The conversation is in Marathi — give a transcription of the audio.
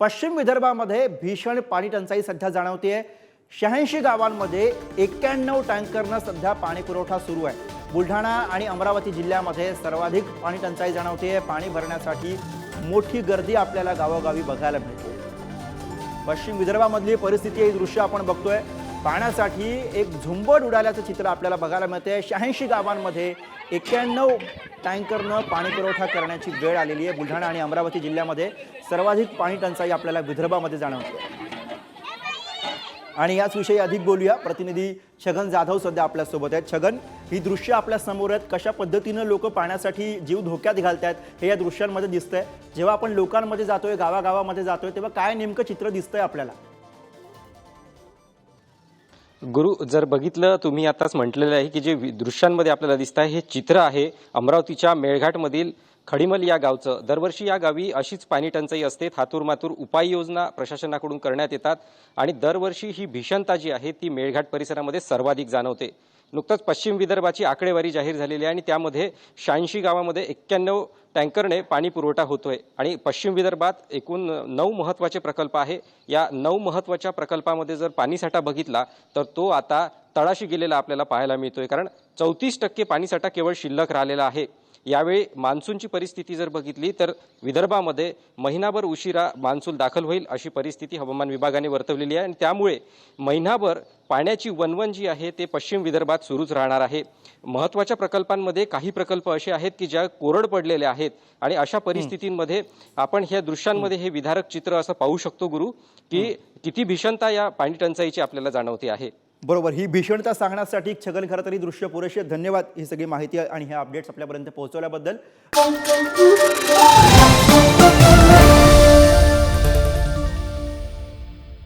पश्चिम विदर्भामध्ये भीषण पाणी टंचाई सध्या जाणवते आहे शहाऐंशी गावांमध्ये एक्क्याण्णव टँकरनं सध्या पाणी पुरवठा सुरू आहे. बुलढाणा आणि अमरावती जिल्ह्यामध्ये सर्वाधिक पाणी टंचाई जाणवते पाणी भरण्यासाठी मोठी गर्दी आपल्याला गावोगावी बघायला मिळते. पश्चिम विदर्भामधली परिस्थिती ही दृश्य आपण बघतोय. पाण्यासाठी एक झुंबड उडाल्याचं चित्र आपल्याला बघायला मिळते शहाऐंशी गावांमध्ये एक्क्याण्णव टँकरनं पाणी पुरवठा करण्याची वेळ आलेली आहे. बुलढाणा आणि अमरावती जिल्ह्यामध्ये सर्वाधिक पाणी टंचाई आपल्याला विदर्भामध्ये जाणवते. आणि याच विषयी अधिक बोलूया. प्रतिनिधी छगन जाधव सध्या आपल्यासोबत आहेत. छगन ही दृश्य आपल्यासमोर आहेत. कशा पद्धतीनं लोक पाण्यासाठी जीव धोक्यात घालतायत हे या दृश्यांमध्ये दिसतंय. जेव्हा आपण लोकांमध्ये जातोय गावागावामध्ये जातोय तेव्हा काय नेमकं चित्र दिसतंय आपल्याला? गुरु जर बघितलं तुम्ही आताच म्हटलेलं आहे की जे वि- दृश्यांमध्ये आपल्याला दिसत आहे हे चित्र आहे अमरावतीच्या मेळघाटमधील खडीमल या गावचं. दरवर्षी या गावी अशीच पाणी टंचाई असते. थातूर मातूर उपाययोजना प्रशासनाकडून करण्यात येतात आणि दरवर्षी ही भीषणता जी आहे ती मेळघाट परिसरामध्ये सर्वाधिक जाणवते. नुकतंच पश्चिम विदर्भाची आकडेवारी जाहीर झालेली आहे आणि त्यामध्ये शहाऐंशी गावामध्ये एक्क्याण्णव टँकरने पाणी पुरवठा होतोय आणि पश्चिम विदर्भात एकूण नऊ महत्त्वाचे प्रकल्प आहे. या नऊ महत्त्वाच्या प्रकल्पामध्ये जर पाणीसाठा बघितला तर तो आता तळाशी गेलेला आपल्याला पाहायला मिळतोय. कारण चौतीस टक्के पाणीसाठा केवळ शिल्लक राहिलेला आहे. यावेळी मान्सूनची परिस्थिती जर बघितली तर विदर्भामध्ये महिनाभर उशिरा मान्सून दाखल होईल अशी परिस्थिती हवामान विभागाने वर्तवलेली आहे. आणि त्यामुळे महिनाभर पाण्याची वनवन जी आहे ते पश्चिम विदर्भात सुरूच राहणार आहे. महत्त्वाच्या प्रकल्पांमध्ये काही प्रकल्प असे आहेत की ज्या कोरड पडलेले आहेत. आणि अशा परिस्थितींमध्ये आपण ह्या दृश्यांमध्ये हे विधारक चित्र असं पाहू शकतो गुरु की किती भीषणता या पाणी टंचाईची आपल्याला जाणवते आहे. बरोबर. ही भीषणता सांगण्यासाठी छगन खरं तरी दृश्य पुरेसे धन्यवाद. ही सगळी माहिती आणि ह्या अपडेट्स आपल्यापर्यंत पोहोचवल्याबद्दल.